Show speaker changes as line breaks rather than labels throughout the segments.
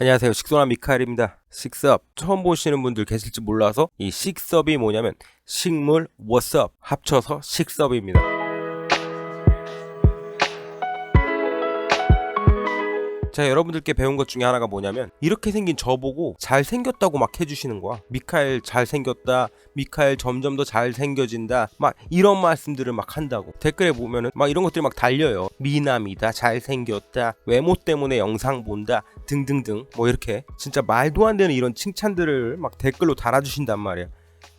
안녕하세요. 식소나 미카엘입니다. 식섭 처음 보시는 분들 계실지 몰라서 이 식섭이 뭐냐면 식물 워썹 합쳐서 식섭입니다. 제가 여러분들께 배운 것 중에 하나가 뭐냐면 이렇게 생긴 저보고 잘생겼다고 막 해주시는 거야. 미카엘 잘생겼다 미카엘 점점 더 잘생겨진다 막 이런 말씀들을 막 한다고. 댓글에 보면은 막 이런 것들이 막 달려요. 미남이다 잘생겼다 외모 때문에 영상 본다 등등등. 뭐 이렇게. 진짜 말도 안 되는 이런 칭찬들을 막 댓글로 달아주신단 말이야.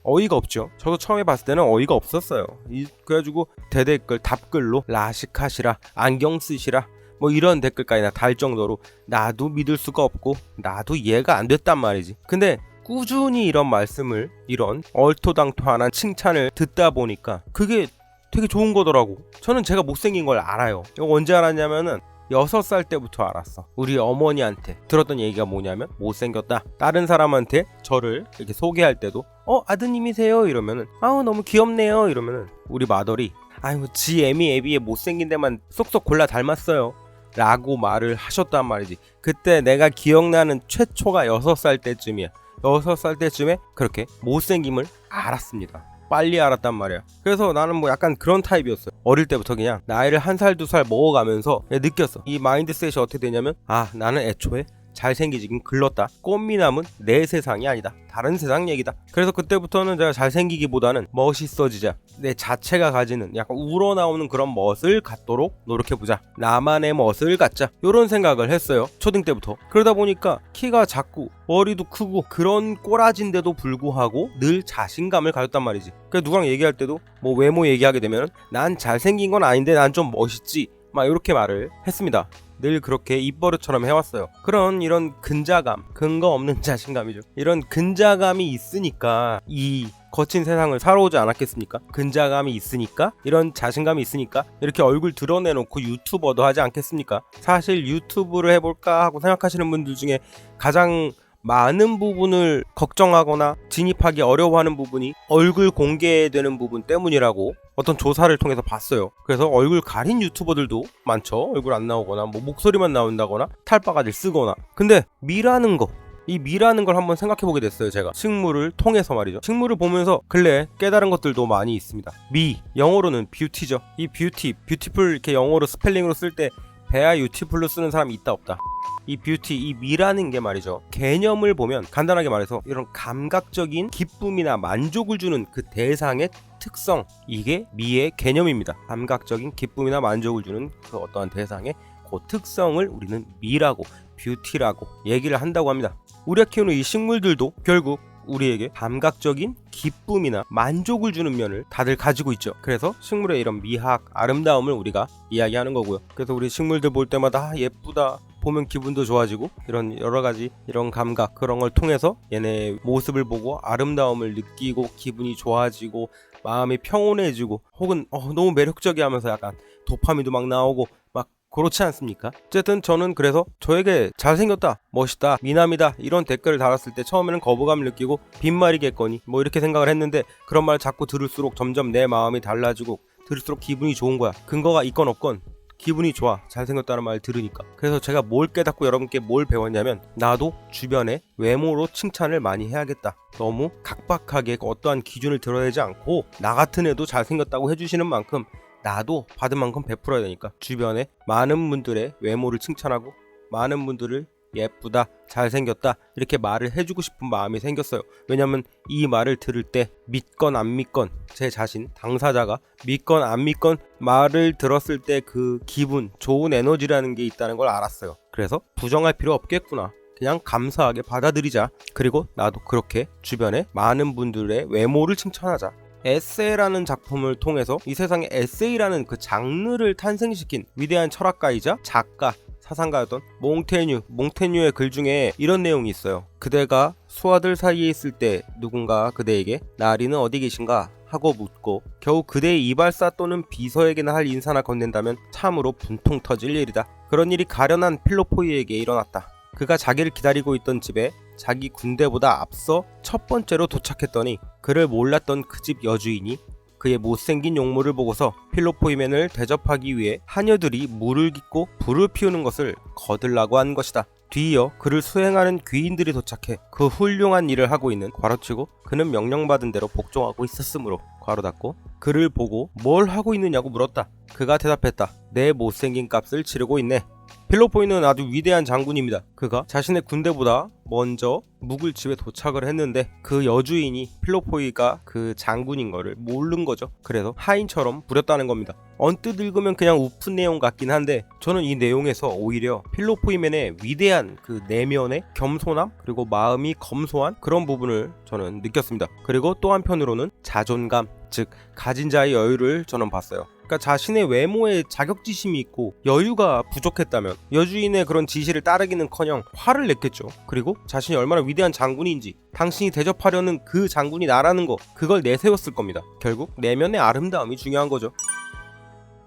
어이가 없죠. 저도 처음에 봤을 때는 어이가 없었어요. 이, 그래가지고 대댓글 답글로 라식하시라 안경 쓰시라 뭐 이런 댓글까지나 달 정도로 나도 믿을 수가 없고 나도 이해가 안 됐단 말이지. 근데 꾸준히 이런 말씀을 이런 얼토당토한 칭찬을 듣다 보니까 그게 되게 좋은 거더라고. 저는 제가 못생긴 걸 알아요. 이거 언제 알았냐면은 여섯 살 때부터 알았어. 우리 어머니한테 들었던 얘기가 뭐냐면 못생겼다. 다른 사람한테 저를 이렇게 소개할 때도 어 아드님이세요 이러면은 아우 너무 귀엽네요 이러면은 우리 마더리 아유 지 애미 애비에 못생긴 데만 쏙쏙 골라 닮았어요. 라고 말을 하셨단 말이지. 그때 내가 기억나는 최초가 여섯 살 때쯤이야. 여섯 살 때쯤에 그렇게 못생김을 알았습니다. 빨리 알았단 말이야. 그래서 나는 뭐 약간 그런 타입이었어요. 어릴 때부터 그냥 나이를 한 살 두 살 먹어가면서 느꼈어. 이 마인드셋이 어떻게 되냐면 아 나는 애초에 잘생기긴 글렀다. 꽃미남은 내 세상이 아니다. 다른 세상 얘기다. 그래서 그때부터는 제가 잘생기기보다는 멋있어지자. 내 자체가 가지는 약간 우러나오는 그런 멋을 갖도록 노력해보자. 나만의 멋을 갖자. 이런 생각을 했어요. 초등 때부터. 그러다 보니까 키가 작고 머리도 크고 그런 꼬라진데도 불구하고 늘 자신감을 가졌단 말이지. 그래서 누구랑 얘기할 때도 뭐 외모 얘기하게 되면 난 잘생긴 건 아닌데 난 좀 멋있지. 막 이렇게 말을 했습니다. 늘 그렇게 입버릇처럼 해왔어요. 그런 이런 근자감, 근거 없는 자신감이죠. 이런 근자감이 있으니까 이 거친 세상을 살아오지 않았겠습니까? 근자감이 있으니까 이런 자신감이 있으니까 이렇게 얼굴 드러내놓고 유튜버도 하지 않겠습니까? 사실 유튜브를 해볼까 하고 생각하시는 분들 중에 가장 많은 부분을 걱정하거나 진입하기 어려워하는 부분이 얼굴 공개되는 부분 때문이라고 어떤 조사를 통해서 봤어요. 그래서 얼굴 가린 유튜버들도 많죠. 얼굴 안 나오거나 뭐 목소리만 나온다거나 탈바가지를 쓰거나. 근데 미라는 거. 이 미라는 걸 한번 생각해 보게 됐어요, 제가. 식물을 통해서 말이죠. 식물을 보면서 근래 깨달은 것들도 많이 있습니다. 미, 영어로는 뷰티죠. 이 뷰티, 뷰티풀 이렇게 영어로 스펠링으로 쓸때 배아 유티풀로 쓰는 사람이 있다 없다. 이 뷰티, 이 미라는 게 말이죠. 개념을 보면 간단하게 말해서 이런 감각적인 기쁨이나 만족을 주는 그 대상의 특성, 이게 미의 개념입니다. 감각적인 기쁨이나 만족을 주는 그 어떠한 대상의 그 특성을 우리는 미라고, 뷰티라고 얘기를 한다고 합니다. 우리가 키우는 이 식물들도 결국 우리에게 감각적인 기쁨이나 만족을 주는 면을 다들 가지고 있죠. 그래서 식물의 이런 미학, 아름다움을 우리가 이야기하는 거고요. 그래서 우리 식물들 볼 때마다 아, 예쁘다. 보면 기분도 좋아지고 이런 여러 가지 이런 감각 그런 걸 통해서 얘네 모습을 보고 아름다움을 느끼고 기분이 좋아지고 마음이 평온해지고 혹은 어, 너무 매력적이 하면서 약간 도파민도 막 나오고 막 그렇지 않습니까? 어쨌든 저는 그래서 저에게 잘생겼다, 멋있다, 미남이다 이런 댓글을 달았을 때 처음에는 거부감을 느끼고 빈말이겠거니 뭐 이렇게 생각을 했는데 그런 말을 자꾸 들을수록 점점 내 마음이 달라지고 들을수록 기분이 좋은 거야. 근거가 있건 없건 기분이 좋아 잘생겼다는 말 들으니까 그래서 제가 뭘 깨닫고 여러분께 뭘 배웠냐면 나도 주변에 외모로 칭찬을 많이 해야겠다 너무 각박하게 어떠한 기준을 들어야지 않고 나 같은 애도 잘생겼다고 해주시는 만큼 나도 받은 만큼 베풀어야 되니까 주변에 많은 분들의 외모를 칭찬하고 많은 분들을 예쁘다, 잘생겼다 이렇게 말을 해주고 싶은 마음이 생겼어요. 왜냐면 이 말을 들을 때 믿건 안 믿건 제 자신 당사자가 믿건 안 믿건 말을 들었을 때 그 기분, 좋은 에너지라는 게 있다는 걸 알았어요. 그래서 부정할 필요 없겠구나. 그냥 감사하게 받아들이자. 그리고 나도 그렇게 주변에 많은 분들의 외모를 칭찬하자. 에세이라는 작품을 통해서 이 세상에 에세이라는 그 장르를 탄생시킨 위대한 철학가이자 작가 사상가였던 몽테뉴, 몽테뉴의 글 중에 이런 내용이 있어요. 그대가 소아들 사이에 있을 때 누군가 그대에게 나리는 어디 계신가 하고 묻고 겨우 그대의 이발사 또는 비서에게나 할 인사나 건넨다면 참으로 분통 터질 일이다. 그런 일이 가련한 필로포이에게 일어났다. 그가 자기를 기다리고 있던 집에 자기 군대보다 앞서 첫 번째로 도착했더니 그를 몰랐던 그 집 여주인이 그의 못생긴 용모를 보고서 필로포이맨을 대접하기 위해 하녀들이 물을 깃고 불을 피우는 것을 거들라고 한 것이다. 뒤이어 그를 수행하는 귀인들이 도착해 그 훌륭한 일을 하고 있는 괄호치고 그는 명령받은 대로 복종하고 있었으므로 괄호 닫고 그를 보고 뭘 하고 있느냐고 물었다. 그가 대답했다. 내 못생긴 값을 치르고 있네. 필로포이는 아주 위대한 장군입니다. 그가 자신의 군대보다 먼저 묵을 집에 도착을 했는데 그 여주인이 필로포이가 그 장군인 거를 모르는 거죠. 그래서 하인처럼 부렸다는 겁니다. 언뜻 읽으면 그냥 우픈 내용 같긴 한데 저는 이 내용에서 오히려 필로포이맨의 위대한 그 내면의 겸손함 그리고 마음이 검소한 그런 부분을 저는 느꼈습니다. 그리고 또 한편으로는 자존감 즉 가진 자의 여유를 저는 봤어요. 그러니까 자신의 외모에 자격지심이 있고 여유가 부족했다면 여주인의 그런 지시를 따르기는커녕 화를 냈겠죠. 그리고 자신이 얼마나 위대한 장군인지 당신이 대접하려는 그 장군이 나라는 거 그걸 내세웠을 겁니다. 결국 내면의 아름다움이 중요한 거죠.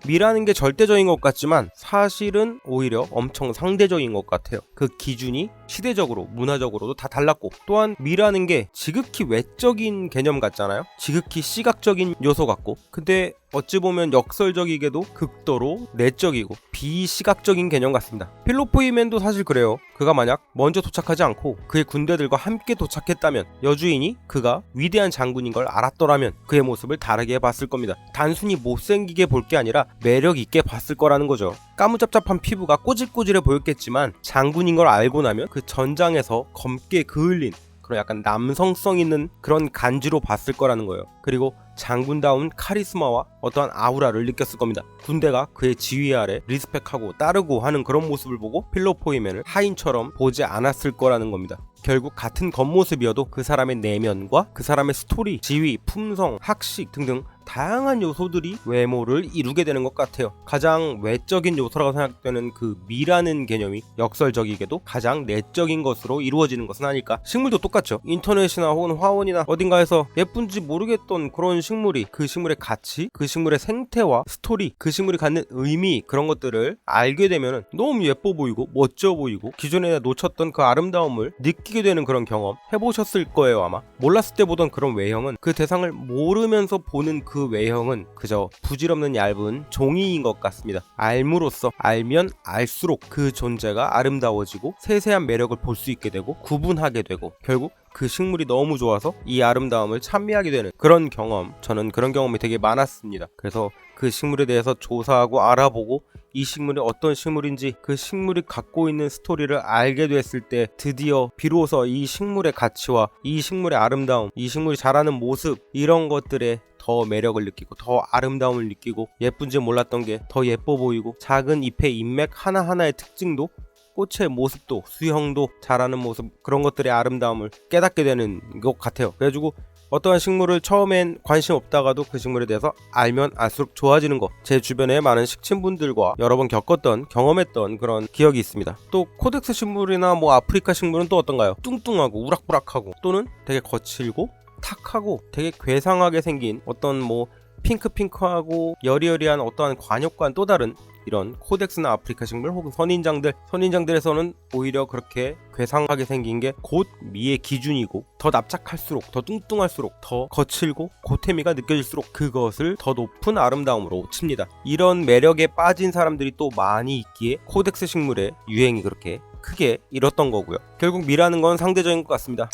미라는 게 절대적인 것 같지만 사실은 오히려 엄청 상대적인 것 같아요. 그 기준이 시대적으로, 문화적으로도 다 달랐고 또한 미라는 게 지극히 외적인 개념 같잖아요. 지극히 시각적인 요소 같고 근데 어찌 보면 역설적이게도 극도로 내적이고 비시각적인 개념 같습니다. 필로포이맨도 사실 그래요. 그가 만약 먼저 도착하지 않고 그의 군대들과 함께 도착했다면 여주인이 그가 위대한 장군인 걸 알았더라면 그의 모습을 다르게 봤을 겁니다. 단순히 못생기게 볼 게 아니라 매력 있게 봤을 거라는 거죠. 까무잡잡한 피부가 꼬질꼬질해 보였겠지만 장군인 걸 알고 나면 그 전장에서 검게 그을린 그런 약간 남성성 있는 그런 간지로 봤을 거라는 거예요. 그리고 장군다운 카리스마와 어떠한 아우라를 느꼈을 겁니다. 군대가 그의 지휘 아래 리스펙하고 따르고 하는 그런 모습을 보고 필로포이맨을 하인처럼 보지 않았을 거라는 겁니다. 결국 같은 겉모습이어도 그 사람의 내면과 그 사람의 스토리, 지위, 품성, 학식 등등 다양한 요소들이 외모를 이루게 되는 것 같아요. 가장 외적인 요소라고 생각되는 그 미라는 개념이 역설적이게도 가장 내적인 것으로 이루어지는 것은 아닐까. 식물도 똑같죠. 인터넷이나 혹은 화원이나 어딘가에서 예쁜지 모르겠던 그런 식물이 그 식물의 가치, 그 식물의 생태와 스토리, 그 식물이 갖는 의미 그런 것들을 알게 되면 너무 예뻐 보이고 멋져 보이고 기존에 놓쳤던 그 아름다움을 느끼게 되는 그런 경험 해보셨을 거예요 아마. 몰랐을 때 보던 그런 외형은 그 대상을 모르면서 보는 그 외형은 그저 부질없는 얇은 종이인 것 같습니다. 알므로써 알면 알수록 그 존재가 아름다워지고 세세한 매력을 볼 수 있게 되고 구분하게 되고 결국 그 식물이 너무 좋아서 이 아름다움을 찬미하게 되는 그런 경험 저는 그런 경험이 되게 많았습니다. 그래서 그 식물에 대해서 조사하고 알아보고 이 식물이 어떤 식물인지 그 식물이 갖고 있는 스토리를 알게 됐을 때 드디어 비로소 이 식물의 가치와 이 식물의 아름다움, 이 식물이 자라는 모습 이런 것들에 더 매력을 느끼고 더 아름다움을 느끼고 예쁜지 몰랐던 게 더 예뻐 보이고 작은 잎의 잎맥 하나하나의 특징도 꽃의 모습도 수형도 자라는 모습 그런 것들의 아름다움을 깨닫게 되는 것 같아요. 그래가지고 어떠한 식물을 처음엔 관심 없다가도 그 식물에 대해서 알면 알수록 좋아지는 것. 제 주변에 많은 식친분들과 여러 번 겪었던 경험했던 그런 기억이 있습니다. 또 코덱스 식물이나 뭐 아프리카 식물은 또 어떤가요? 뚱뚱하고 우락부락하고 또는 되게 거칠고 탁하고 되게 괴상하게 생긴 어떤 뭐 핑크핑크하고 여리여리한 어떠한 관역과는 또 다른 이런 코덱스나 아프리카 식물 혹은 선인장들 선인장들에서는 오히려 그렇게 괴상하게 생긴 게 곧 미의 기준이고 더 납작할수록 더 뚱뚱할수록 더 거칠고 고태미가 느껴질수록 그것을 더 높은 아름다움으로 칩니다. 이런 매력에 빠진 사람들이 또 많이 있기에 코덱스 식물의 유행이 그렇게 크게 일었던 거고요. 결국 미라는 건 상대적인 것 같습니다.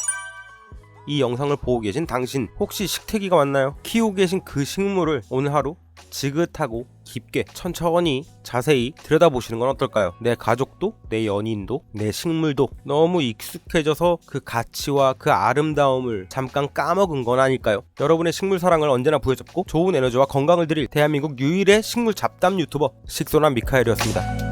이 영상을 보고 계신 당신 혹시 식태기가 왔나요? 키우고 계신 그 식물을 오늘 하루 지긋하고 깊게 천천히 자세히 들여다보시는 건 어떨까요? 내 가족도 내 연인도 내 식물도 너무 익숙해져서 그 가치와 그 아름다움을 잠깐 까먹은 건 아닐까요? 여러분의 식물 사랑을 언제나 부여잡고 좋은 에너지와 건강을 드릴 대한민국 유일의 식물 잡담 유튜버 식소남 미카엘이었습니다.